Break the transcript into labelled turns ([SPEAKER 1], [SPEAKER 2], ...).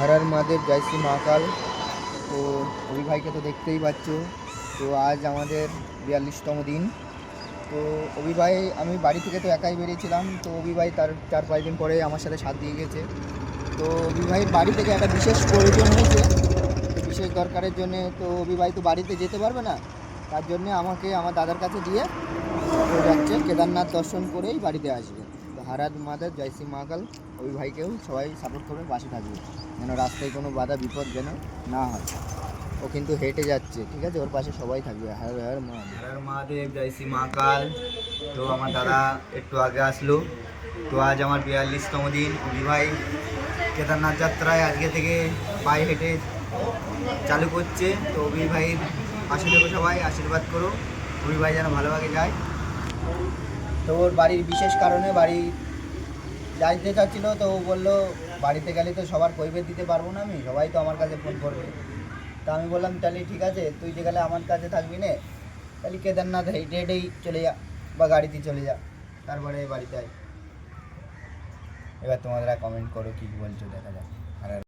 [SPEAKER 1] হরার মহাদেব জয় শ্রী মহাকাল। তো অভি ভাইকে তো দেখতেই পাচ্ছ। তো আজ আমাদের বিয়াল্লিশতম দিন। তো অভি ভাই, আমি বাড়ি থেকে তো একাই বেরিয়েছিলাম। তো অভি ভাই তার চার পাঁচ দিন পরে আমার সাথে সাথ দিয়ে গেছে। তো অভি ভাইয়ের বাড়ি থেকে একটা বিশেষ প্রয়োজন হয়েছে। বিশেষ দরকারের জন্য তো অভি ভাই তো বাড়িতে যেতে পারবে না। তার জন্য আমাকে আমার দাদার কাছে দিয়ে যাচ্ছে। কেদারনাথ দর্শন করেই বাড়িতে আসবে। হারাদ মাদার জয় শ্রী মহাকাল ওই ভাইকেও সবাই সাপোর্ট করবে পাশে থাকবে। যেন রাস্তায় কোনো বাধা, বিপদ যেন না হয়। ও কিন্তু হেঁটে যাচ্ছে, ঠিক আছে? ওর পাশে সবাই থাকবে। হার হার মহাদেব
[SPEAKER 2] হর মহাদেব জয় শ্রী মহাকাল তো আমার দাদা একটু আগে আসলো। তো আজ আমার বিয়াল্লিশতম দিন। ভাই কেদারনাথ যাত্রায় আজকে থেকে পায়ে হেঁটে চালু করছে। তো অভি ভাইয়ের পাশে সবাই, আশীর্বাদ করো। অভি ভাই যেন ভালোভাবে যায়।
[SPEAKER 1] তো ওর বাড়ির বিশেষ কারণে বাড়ি যাইতে চাচ্ছিল, তো ও বলল, বাড়িতে গেলে তো সবার কৈবেদ দিতে পারব না আমি, সবাই তো আমার কাছে ফোন করবে। তা আমি বললাম, তাহলে ঠিক আছে, তুই যে গেলে আমার কাছে থাকবি না, তাহলে কেদারনাথ হেঁটে হেঁটেই চলে যা বা গাড়িতে চলে যা, তারপরে বাড়িতে আয়। এবার তোমাদের কমেন্ট করো, কী বলছো, দেখা যাক।